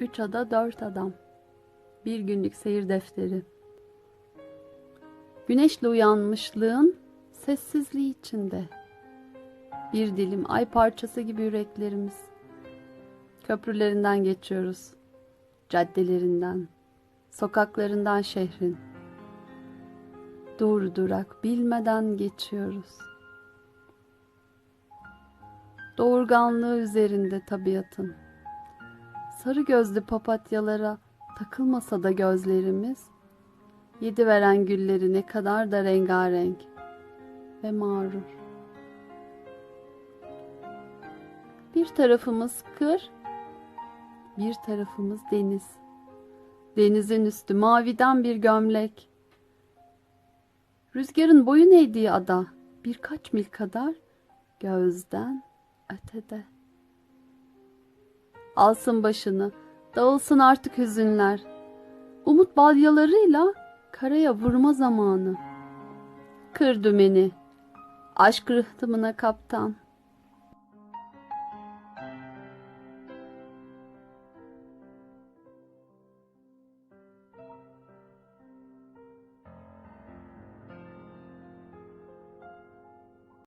Üç ada dört adam. Bir günlük seyir defteri. Güneşle uyanmışlığın sessizliği içinde. Bir dilim ay parçası gibi yüreklerimiz. Köprülerinden geçiyoruz. Caddelerinden, sokaklarından şehrin. Dur durak bilmeden geçiyoruz. Doğurganlığı üzerinde tabiatın. Sarı gözlü papatyalara takılmasa da gözlerimiz, yedi veren gülleri ne kadar da rengarenk ve mağrur. Bir tarafımız kır, bir tarafımız deniz. Denizin üstü maviden bir gömlek. Rüzgarın boyun eğdiği ada birkaç mil kadar gözden ötede. Alsın başını, dağılsın artık hüzünler. Umut balyalarıyla karaya vurma zamanı. Kır dümeni, aşk rıhtımına kaptan.